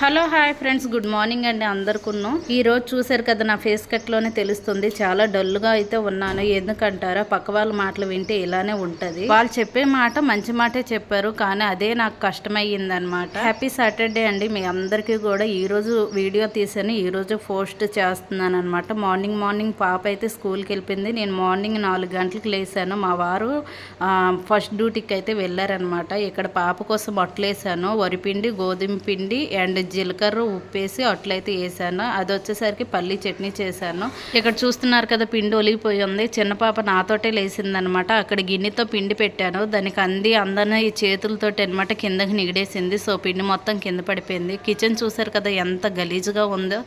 Hello hi friends good morning అండి అందరికున్నాం. ఈరోజు చూశారు చూసారు కదా నా ఫేస్ కట్లోనే తెలుస్తుంది. చాలా డల్గా అయితే ఉన్నాను. ఎందుకంటారా? పక్క వాళ్ళ మాటలు వింటే ఇలానే ఉంటుంది. వాళ్ళు చెప్పే మాట మంచి మాటే చెప్పారు కానీ అదే నాకు కష్టమయ్యింది అనమాట హ్యాపీ సాటర్డే అండి. మీ అందరికీ కూడా ఈరోజు వీడియో తీసాను ఈరోజు పోస్ట్ చేస్తున్నాను అనమాట మార్నింగ్ మార్నింగ్ పాప అయితే స్కూల్కి వెళ్ళిపోయింది. నేను మార్నింగ్ నాలుగు గంటలకు లేసాను. మా వారు ఫస్ట్ డ్యూటీకి అయితే వెళ్ళారనమాట ఇక్కడ పాప కోసం అట్లేసాను వరిపిండి గోధుమ పిండి అండ్ జీలకర్ర ఉప్పేసి అట్లయితే వేసాను. అది వచ్చేసరికి పల్లి చట్నీ చేశాను. ఇక్కడ చూస్తున్నారు కదా పిండి ఒలిగిపోయి ఉంది. చిన్న పాప నాతోటే లేసిందనమాట అక్కడ గిన్నెతో పిండి పెట్టాను. దానికి అంది అందరినీ ఈ చేతులతోటి అనమాట కిందకి నిగిడేసింది. సో పిండి మొత్తం కింద పడిపోయింది. కిచెన్ చూసారు కదా ఎంత గలీజ్గా ఉందో.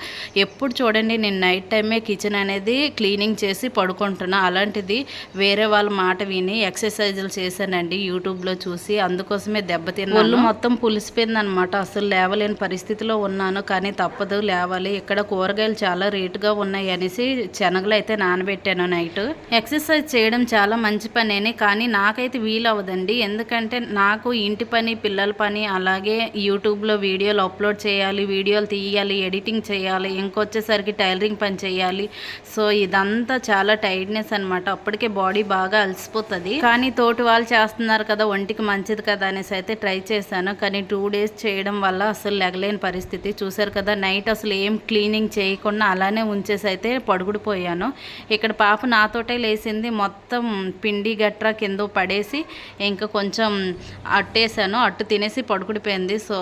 ఎప్పుడు చూడండి నేను నైట్ టైమే కిచెన్ అనేది క్లీనింగ్ చేసి పడుకుంటున్నా. అలాంటిది వేరే వాళ్ళ మాట విని ఎక్సర్సైజులు చేశానండి యూట్యూబ్లో చూసి. అందుకోసమే దెబ్బతిన్నా ఒళ్ళు మొత్తం పులిసిపోయింది అనమాట అసలు లేవలేని పరిస్థితిలో ఉన్నాను కానీ తప్పదు. లేవాలి. ఇక్కడ కూరగాయలు చాలా రేటుగా ఉన్నాయి అనేసి శనగలు అయితే నానబెట్టాను నైట్. ఎక్సర్సైజ్ చేయడం చాలా మంచి పనేనే కానీ నాకైతే వీలు అవ్వదండి ఎందుకంటే నాకు ఇంటి పని పిల్లల పని అలాగే యూట్యూబ్లో వీడియోలు అప్లోడ్ చేయాలి వీడియోలు తీయాలి ఎడిటింగ్ చేయాలి ఇంకొచ్చేసరికి టైలరింగ్ పని చేయాలి. సో ఇదంతా చాలా టైర్డ్నెస్ అనమాట అప్పటికే బాడీ బాగా అలసిపోతుంది. కానీ తోటి వాళ్ళు చేస్తున్నారు కదా ఒంటికి మంచిది కదా అనేసి అయితే ట్రై చేశాను. కానీ టూ డేస్ చేయడం వల్ల అసలు లెగలేని. పరిస్థితి. చూసారు కదా నైట్ అసలు ఏం క్లీనింగ్ చేయకుండా అలానే ఉంచేసి అయితే పడుగుడిపోయాను ఇక్కడ పాప నాతోటే లేచింది మొత్తం పిండి గట్రా కింద పడేసి ఇంకా కొంచెం అట్టేసాను. అట్టు తినేసి పడుకుడిపోయింది. సో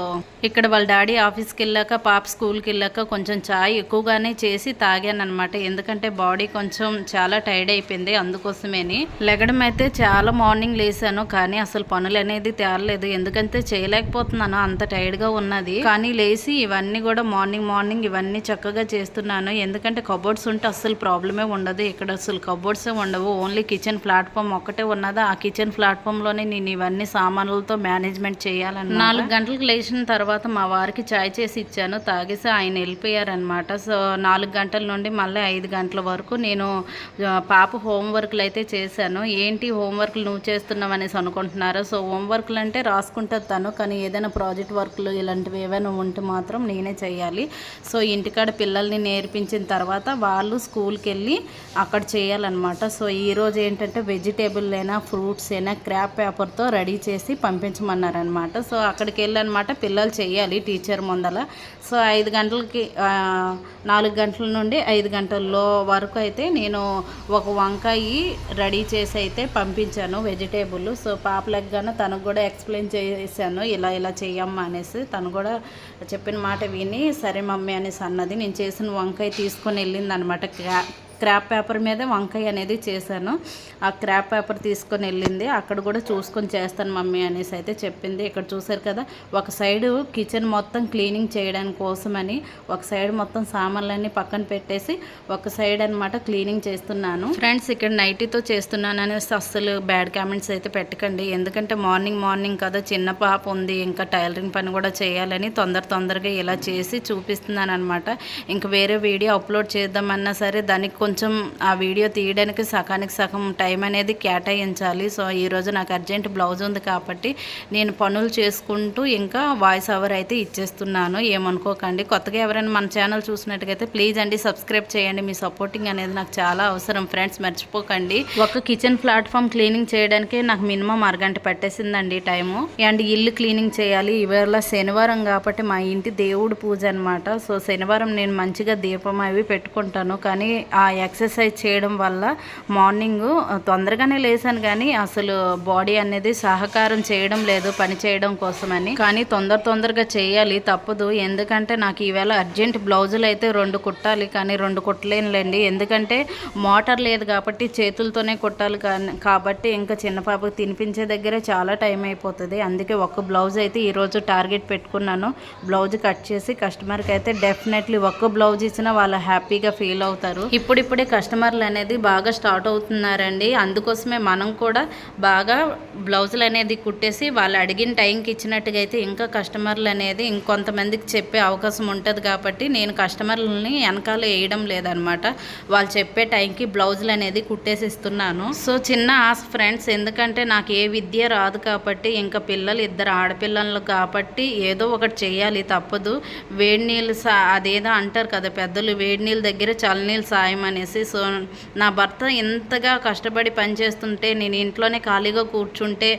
ఇక్కడ వాళ్ళ డాడీ ఆఫీస్కి వెళ్ళాక పాప స్కూల్కి వెళ్ళాక కొంచెం చాయ్ ఎక్కువగానే చేసి తాగాను అనమాట ఎందుకంటే బాడీ కొంచెం చాలా టైర్డ్ అయిపోయింది అందుకోసమేని. లెగడం అయితే చాలా మార్నింగ్ లేసాను. కానీ అసలు పనులు అనేది తేలలేదు. ఎందుకంటే చేయలేకపోతున్నాను. అంత టైర్డ్గా ఉన్నది. కానీ చేసి ఇవన్నీ కూడా మార్నింగ్ మార్నింగ్ ఇవన్నీ చక్కగా చేస్తున్నాను. ఎందుకంటే కబోర్డ్స్ ఉంటే అస్సలు ప్రాబ్లమే ఉండదు. ఇక్కడ అసలు కబోర్డ్సే ఉండవు. ఓన్లీ కిచెన్ ప్లాట్ఫామ్ ఒక్కటే ఉన్నదా. ఆ కిచెన్ ప్లాట్ఫామ్లోనే నేను ఇవన్నీ సామాన్లతో మేనేజ్మెంట్ చేయాలని నాలుగు గంటలకు లేచిన తర్వాత మా వారికి చాయ్ చేసి ఇచ్చాను. తాగేసి ఆయన వెళ్ళిపోయారనమాట సో నాలుగు గంటల నుండి మళ్ళీ ఐదు గంటల వరకు నేను పాప హోంవర్క్లు అయితే చేశాను. ఏంటి హోంవర్క్లు నువ్వు చేస్తున్నావు అనేసి అనుకుంటున్నారా? సో హోంవర్క్లు అంటే రాసుకుంటుంది తను. కానీ ఏదైనా ప్రాజెక్ట్ వర్క్లు ఇలాంటివి ఏవైనా ఉంటే మాత్రం నేనే చేయాలి. సో ఇంటికాడ పిల్లల్ని నేర్పించిన తర్వాత వాళ్ళు స్కూల్కి వెళ్ళి అక్కడ చేయాలన్నమాట. సో ఈరోజు ఏంటంటే వెజిటేబుల్ అయినా ఫ్రూట్స్ అయినా క్రాప్ పేపర్తో రెడీ చేసి పంపించమన్నారనమాట సో అక్కడికి వెళ్ళనమాట పిల్లలు చేయాలి టీచర్ ముందల. సో ఐదు గంటలకి నాలుగు గంటల నుండి ఐదు గంటల్లో వరకు అయితే నేను ఒక వంకాయ రెడీ చేసి అయితే పంపించాను వెజిటేబుల్ సో పాపలకు కానీ తనకు కూడా ఎక్స్ప్లెయిన్ చేశాను. ఇలా ఇలా చేయమ్మా అనేసి తను కూడా చెప్పిన మాట విని సరే మమ్మీ అనేసి అన్నది. నేను చేసిన వంకాయ తీసుకొని వెళ్ళింది అనమాట క్రాప్ పేపర్ మీద వంకాయ అనేది చేశాను. ఆ క్రాప్ పేపర్ తీసుకొని వెళ్ళింది. అక్కడ కూడా చూసుకొని చేస్తాను మమ్మీ అనేసి అయితే చెప్పింది. ఇక్కడ చూసారు కదా ఒక సైడు కిచెన్ మొత్తం క్లీనింగ్ చేయడానికి కోసమని ఒక సైడ్ మొత్తం సామాన్లన్నీ పక్కన పెట్టేసి ఒక సైడ్ అన్నమాట క్లీనింగ్ చేస్తున్నాను. ఫ్రెండ్స్ ఇక్కడ నైటీతో చేస్తున్నాను అనేసి అస్సలు బ్యాడ్ కామెంట్స్ అయితే పెట్టకండి. ఎందుకంటే మార్నింగ్ మార్నింగ్ కదా చిన్న పాప ఉంది ఇంకా టైలరింగ్ పని కూడా చేయాలని తొందర తొందరగా ఇలా చేసి చూపిస్తున్నాను అనమాట ఇంకా వేరే వీడియో అప్లోడ్ చేద్దామన్నా సరే దానికి కొంచెం ఆ వీడియో తీయడానికి సగానికి సగం టైం అనేది కేటాయించాలి. సో ఈరోజు నాకు అర్జెంట్ బ్లౌజ్ ఉంది కాబట్టి నేను పనులు చేసుకుంటూ ఇంకా వాయిస్ ఓవర్ అయితే ఇచ్చేస్తున్నాను. ఏమనుకోకండి. కొత్తగా ఎవరైనా మన ఛానల్ చూసినట్టుగైతే ప్లీజ్ అండి సబ్స్క్రైబ్ చేయండి. మీ సపోర్టింగ్ అనేది నాకు చాలా అవసరం. ఫ్రెండ్స్ మర్చిపోకండి. ఒక కిచెన్ ప్లాట్ఫామ్ క్లీనింగ్ చేయడానికి నాకు మినిమం అరగంట పట్టేసిందండి టైము. అండ్ ఇల్లు క్లీనింగ్ చేయాలి. ఇవాళ శనివారం కాబట్టి మా ఇంటి దేవుడు పూజ అనమాట సో శనివారం నేను మంచిగా దీపం అవి పెట్టుకుంటాను. కానీ ఆ ఎక్సర్సైజ్ చేయడం వల్ల మార్నింగ్ తొందరగానే లేసాను కానీ అసలు బాడీ అనేది సహకారం చేయడం లేదు పని చేయడం కోసమని. కానీ తొందర తొందరగా చేయాలి తప్పదు. ఎందుకంటే నాకు ఈవేళ అర్జెంట్ బ్లౌజులు అయితే రెండు కుట్టాలి కానీ రెండు కుట్టలేనులేండి. ఎందుకంటే మోటార్ లేదు కాబట్టి చేతులతోనే కుట్టాలి కానీ కాబట్టి ఇంకా చిన్న పాపకు తినిపించే దగ్గరే చాలా టైం అయిపోతుంది. అందుకే ఒక్క బ్లౌజ్ అయితే ఈరోజు టార్గెట్ పెట్టుకున్నాను. బ్లౌజ్ కట్ చేసి కస్టమర్కి అయితే డెఫినెట్లీ ఒక్క బ్లౌజ్ ఇచ్చినా వాళ్ళు హ్యాపీగా ఫీల్ అవుతారు. ఇప్పుడు ఇప్పుడిప్పుడే కస్టమర్లు అనేది బాగా స్టార్ట్ అవుతున్నారండి. అందుకోసమే మనం కూడా బాగా బ్లౌజులు అనేది కుట్టేసి వాళ్ళు అడిగిన టైంకి ఇచ్చినట్టుగా అయితే ఇంకా కస్టమర్లు అనేది ఇంకొంతమందికి చెప్పే అవకాశం ఉంటుంది కాబట్టి నేను కస్టమర్లని వెనకాల వేయడం లేదనమాట. వాళ్ళు చెప్పే టైంకి బ్లౌజులు అనేది కుట్టేసి ఇస్తున్నాను సో చిన్న ఆశ ఫ్రెండ్స్ ఎందుకంటే నాకు ఏ విద్య రాదు కాబట్టి ఇంకా పిల్లలు ఇద్దరు ఆడపిల్లలు కాబట్టి ఏదో ఒకటి చేయాలి తప్పదు. వేడి నీళ్ళు సా అదేదో అంటారు కదా పెద్దలు వేడి నీళ్ళ దగ్గర చల్లనీళ్ళు సాయం అనేసి. సో నా భర్త ఇంతగా కష్టపడి పనిచేస్తుంటే నేను ఇంట్లోనే ఖాళీగా కూర్చుంటే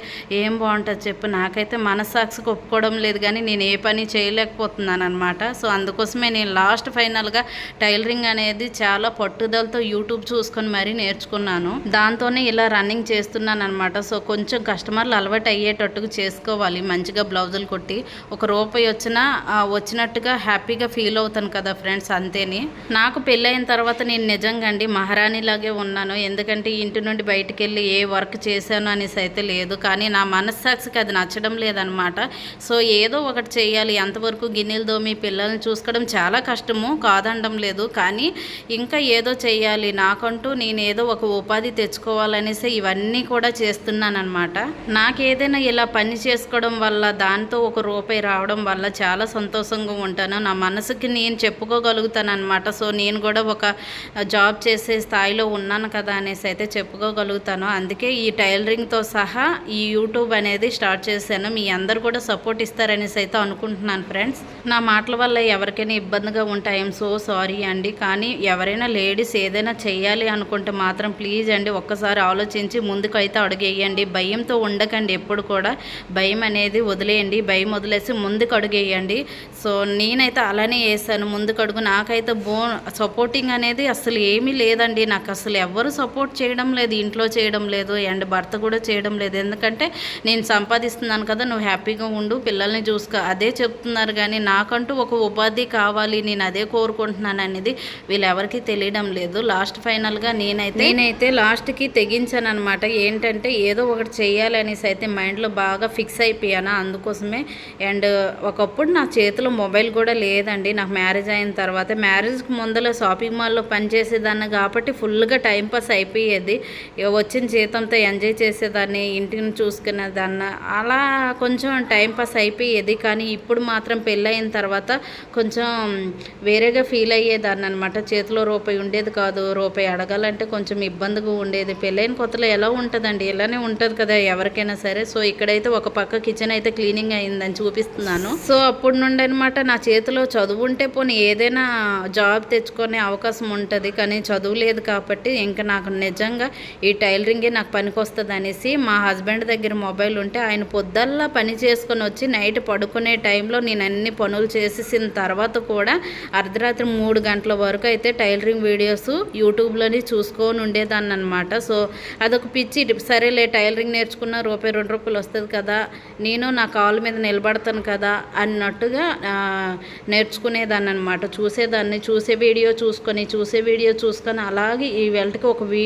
ఏం బాగుంటుంది చెప్పు. నాకైతే మనస్సాక్షికి ఒప్పుకోవడం లేదు కానీ నేను ఏ పని చేయలేకపోతున్నాను అనమాట సో అందుకోసమే నేను లాస్ట్ ఫైనల్గా టైలరింగ్ అనేది చాలా పట్టుదలతో యూట్యూబ్ చూసుకొని మరీ నేర్చుకున్నాను. దాంతోనే ఇలా రన్నింగ్ చేస్తున్నాను అనమాట సో కొంచెం కస్టమర్లు అలవాటు అయ్యేటట్టుగా చేసుకోవాలి. మంచిగా బ్లౌజులు కొట్టి ఒక రూపాయి వచ్చినా వచ్చినట్టుగా హ్యాపీగా ఫీల్ అవుతాను కదా ఫ్రెండ్స్ అంతేని. నాకు పెళ్ళైన తర్వాత నేను నిజం నిజంగా అండి మహారాణిలాగే ఉన్నాను. ఎందుకంటే ఇంటి నుండి బయటికి వెళ్ళి ఏ వర్క్ చేశాను అనేసి అయితే లేదు. కానీ నా మనస్సాక్షికి అది నచ్చడం లేదనమాట సో ఏదో ఒకటి చేయాలి. ఎంతవరకు గిన్నెలు దోమి పిల్లల్ని చూసుకోవడం చాలా కష్టము కాదనడం లేదు. కానీ ఇంకా ఏదో చేయాలి. నాకంటూ నేను ఏదో ఒక ఉపాధి తెచ్చుకోవాలనేసి ఇవన్నీ కూడా చేస్తున్నానమాట నాకు ఏదైనా ఇలా పని చేసుకోవడం వల్ల దాంతో ఒక రూపాయి రావడం వల్ల చాలా సంతోషంగా ఉంటాను. నా మనసుకి నేను చెప్పుకోగలుగుతాను అనమాట సో నేను కూడా ఒక జాబ్ చేసే స్థాయిలో ఉన్నాను కదా అనేసి అయితే చెప్పుకోగలుగుతాను. అందుకే ఈ టైలరింగ్తో సహా ఈ యూట్యూబ్ అనేది స్టార్ట్ చేశాను. మీ అందరు కూడా సపోర్ట్ ఇస్తారనేసి అయితే అనుకుంటున్నాను ఫ్రెండ్స్. నా మాటల వల్ల ఎవరికైనా ఇబ్బందిగా ఉంటే ఐఎమ్ సో సారీ అండి. కానీ ఎవరైనా లేడీస్ ఏదైనా చేయాలి అనుకుంటే మాత్రం ప్లీజ్ అండి ఒక్కసారి ఆలోచించి ముందుకు అయితే అడుగేయండి. భయంతో ఉండకండి ఎప్పుడు కూడా. భయం అనేది వదిలేయండి. భయం వదిలేసి ముందుకు అడుగేయండి సో నేనైతే అలానే వేసాను ముందుకు అడుగు నాకైతే బో సపోర్టింగ్ అనేది అసలు ఏమీ లేదండి. నాకు అసలు ఎవ్వరు సపోర్ట్ చేయడం లేదు ఇంట్లో చేయడం లేదు అండ్ భర్త కూడా చేయడం లేదు. ఎందుకంటే నేను సంపాదిస్తున్నాను కదా నువ్వు హ్యాపీగా ఉండు పిల్లల్ని చూసుకో. అదే చెప్తున్నారు కానీ నాకంటూ ఒక ఉపాధి కావాలి నేను అదే కోరుకుంటున్నాను అనేది వీళ్ళెవరికి తెలియడం లేదు. లాస్ట్ ఫైనల్గా నేనైతే నేనైతే లాస్ట్కి తెగించాను అనమాట ఏంటంటే ఏదో ఒకటి చేయాలనేసి అయితే మైండ్లో బాగా ఫిక్స్ అయిపోయాను అందుకోసమే. అండ్ ఒకప్పుడు నా చేతిలో మొబైల్ కూడా లేదండి. నాకు మ్యారేజ్ అయిన తర్వాత. మ్యారేజ్కి ముందర షాపింగ్ మాల్లో చేసేదాన్ని కాబట్టి ఫుల్గా టైంపాస్ అయిపోయేది. వచ్చిన జీతంతో ఎంజాయ్ చేసేదాన్ని ఇంటిని చూసుకునేదాన్ని. అలా కొంచెం టైంపాస్ అయిపోయేది. కానీ ఇప్పుడు మాత్రం పెళ్ళయిన తర్వాత కొంచెం వేరేగా ఫీల్ అయ్యేదాన్ని అనమాట చేతిలో రూపాయి ఉండేది కాదు. రూపాయి అడగాలంటే కొంచెం ఇబ్బందిగా ఉండేది. పెళ్ళైన కొత్తలో ఎలా ఉంటుందండి? ఇలానే ఉంటుంది కదా ఎవరికైనా సరే. సో ఇక్కడైతే ఒక పక్క కిచెన్ అయితే క్లీనింగ్ అయిందని చూపిస్తున్నాను. సో అప్పుడు నుండి అనమాట నా చేతిలో చదువు ఉంటే పోనీ ఏదైనా జాబ్ తెచ్చుకునే అవకాశం ఉంటుంది. కానీ చదువు లేదు కాబట్టి ఇంకా నాకు నిజంగా ఈ టైలరింగే నాకు పనికొస్తుంది అనేసి మా హస్బెండ్ దగ్గర మొబైల్ ఉంటే ఆయన పొద్దల్లా పని చేసుకొని వచ్చి నైట్ పడుకునే టైంలో నేను అన్ని పనులు చేసేసిన తర్వాత కూడా అర్ధరాత్రి మూడు గంటల వరకు అయితే టైలరింగ్ వీడియోస్ యూట్యూబ్లోని చూసుకొని ఉండేదాన్ని అనమాట సో అదొక పిచ్చి సరేలే టైలరింగ్ నేర్చుకున్న రూపాయి రెండు రూపాయలు వస్తుంది కదా నేను నా కాళ్ళ మీద నిలబడతాను కదా అన్నట్టుగా నేర్చుకునేదాన్ని అనమాట చూసేదాన్ని చూసే వీడియో చూసుకొని చూసే వీడియో చూసుకొని అలాగే ఈ వెల్ట్కి ఒక వీ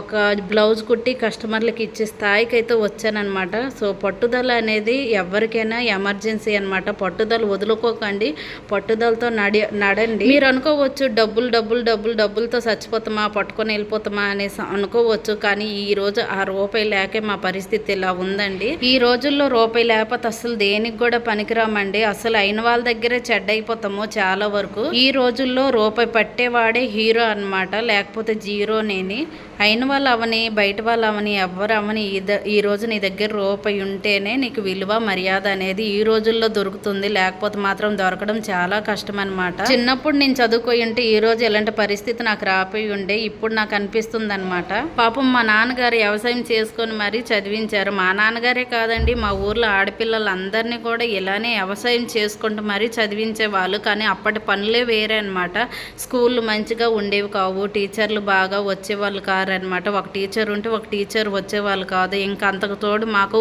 ఒక బ్లౌజ్ కుట్టి కస్టమర్లకి ఇచ్చే స్థాయికి అయితే వచ్చానమాట సో పట్టుదల అనేది ఎవరికైనా ఎమర్జెన్సీ అనమాట పట్టుదల వదులుకోకండి. పట్టుదలతో నడి నడండి. మీరు అనుకోవచ్చు డబ్బులు డబ్బులు డబ్బులు డబ్బులతో చచ్చిపోతామా పట్టుకొని వెళ్ళిపోతామా అనేసి అనుకోవచ్చు. కానీ ఈ రోజు ఆ రూపాయి లేకే మా పరిస్థితి ఇలా ఉందండి. ఈ రోజుల్లో రూపాయి లేకపోతే అసలు దేనికి కూడా పనికిరామండి. అసలు అయిన వాళ్ళ దగ్గరే చెడ్డ అయిపోతాము చాలా వరకు. ఈ రోజుల్లో రూపాయి పట్టేవాడే హీరో అన్నమాట. లేకపోతే జీరో నేని. అయిన వాళ్ళు అవని బయట వాళ్ళు అవని ఎవ్వరు అవని ఈ ద- ఈ రోజు నీ దగ్గర రూపాయి ఉంటేనే నీకు విలువ మర్యాద అనేది ఈ రోజుల్లో దొరుకుతుంది. లేకపోతే మాత్రం దొరకడం చాలా కష్టం అనమాట చిన్నప్పుడు నేను చదువుకోయి ఉంటే ఈ రోజు ఎలాంటి పరిస్థితి నాకు రాపోయి ఉండే ఇప్పుడు నాకు అనిపిస్తుంది అనమాట పాపం మా నాన్నగారు వ్యవసాయం చేసుకొని మరీ చదివించారు. మా నాన్నగారే కాదండి మా ఊర్లో ఆడపిల్లలందరినీ కూడా ఇలానే వ్యవసాయం చేసుకుంటూ మరీ చదివించేవాళ్ళు. కానీ అప్పటి పనులే వేరే అనమాట స్కూళ్ళు మంచిగా ఉండేవి కావు టీచర్లు బాగా వచ్చేవాళ్ళు కారు ఉన్నారనమాట ఒక టీచర్ ఉంటే ఒక టీచర్ వచ్చేవాళ్ళు కాదు. ఇంకా అంతకు తోడు మాకు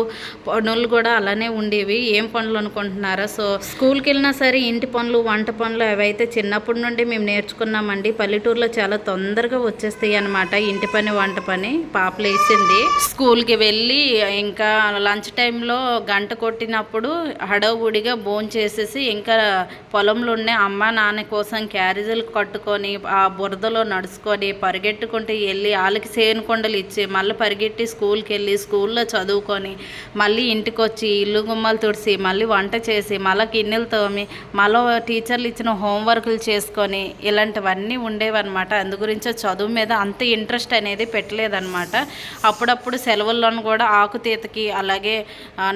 పనులు కూడా అలానే ఉండేవి. ఏం పనులు అనుకుంటున్నారా? సో స్కూల్కి వెళ్ళినా సరే ఇంటి పనులు వంట పనులు అవైతే చిన్నప్పటి నుండి మేము నేర్చుకున్నామండి. పల్లెటూరులో చాలా తొందరగా వచ్చేస్తాయి అనమాట ఇంటి పని వంట పని పాప లేచింది స్కూల్కి వెళ్ళి ఇంకా లంచ్ టైంలో గంట కొట్టినప్పుడు హడవుడిగా భోంచేసేసి చేసేసి ఇంకా పొలంలో ఉండే అమ్మ నాన్న కోసం క్యారేజీలు కట్టుకొని ఆ బురదలో నడుచుకొని పరిగెట్టుకుంటూ వెళ్ళి వాళ్ళకి సేనుకొండలు ఇచ్చి మళ్ళీ పరిగెట్టి స్కూల్కి వెళ్ళి స్కూల్లో చదువుకొని మళ్ళీ ఇంటికి వచ్చి ఇల్లు గుమ్మలు తుడిసి మళ్ళీ వంట చేసి మళ్ళీ గిన్నెలు తోమి మళ్ళీ టీచర్లు ఇచ్చిన హోంవర్క్లు చేసుకొని ఇలాంటివన్నీ ఉండేవన్నమాట. అందు గురించి చదువు మీద అంత ఇంట్రెస్ట్ అనేది పెట్టలేదన్నమాట. అప్పుడప్పుడు సెలవుల్లోనూ కూడా ఆకుతీతకి అలాగే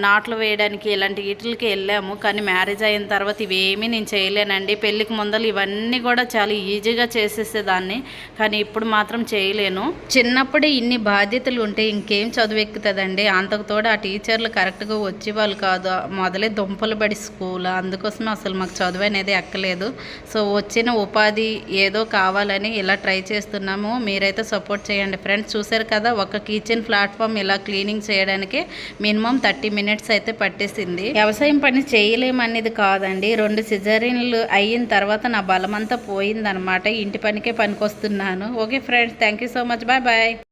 నాట్లు వేయడానికి ఇలాంటి వీటికి వెళ్ళాము. కానీ మ్యారేజ్ అయిన తర్వాత ఇవేమీ నేను చేయలేనండి. పెళ్ళికి ముందలు ఇవన్నీ కూడా చాలా ఈజీగా చేసేసేదాన్ని. కానీ ఇప్పుడు మాత్రం చేయలేను. చిన్నప్పుడే ఇన్ని బాధ్యతలు ఉంటే ఇంకేం చదువు ఎక్కుతుందండి? అంతకు తోడు ఆ టీచర్లు కరెక్ట్గా వచ్చేవాళ్ళు కాదు. మొదలే దుంపలు పడి స్కూల్. అందుకోసమే అసలు మాకు చదువు అనేది ఎక్కలేదు. సో వచ్చిన ఉపాధి ఏదో కావాలని ఇలా ట్రై చేస్తున్నాము. మీరైతే సపోర్ట్ చేయండి. ఫ్రెండ్స్ చూసారు కదా ఒక కిచెన్ ప్లాట్ఫామ్ ఇలా క్లీనింగ్ చేయడానికి మినిమం థర్టీ మినిట్స్ అయితే పట్టేసింది. వ్యవసాయం పని చేయలేమనేది కాదండి. రెండు సిజరీన్లు అయిన తర్వాత నా బలమంతా పోయిందనమాట. ఇంటి పనికే పనికొస్తున్నాను. Okay friends thank you so much. Bye. Bye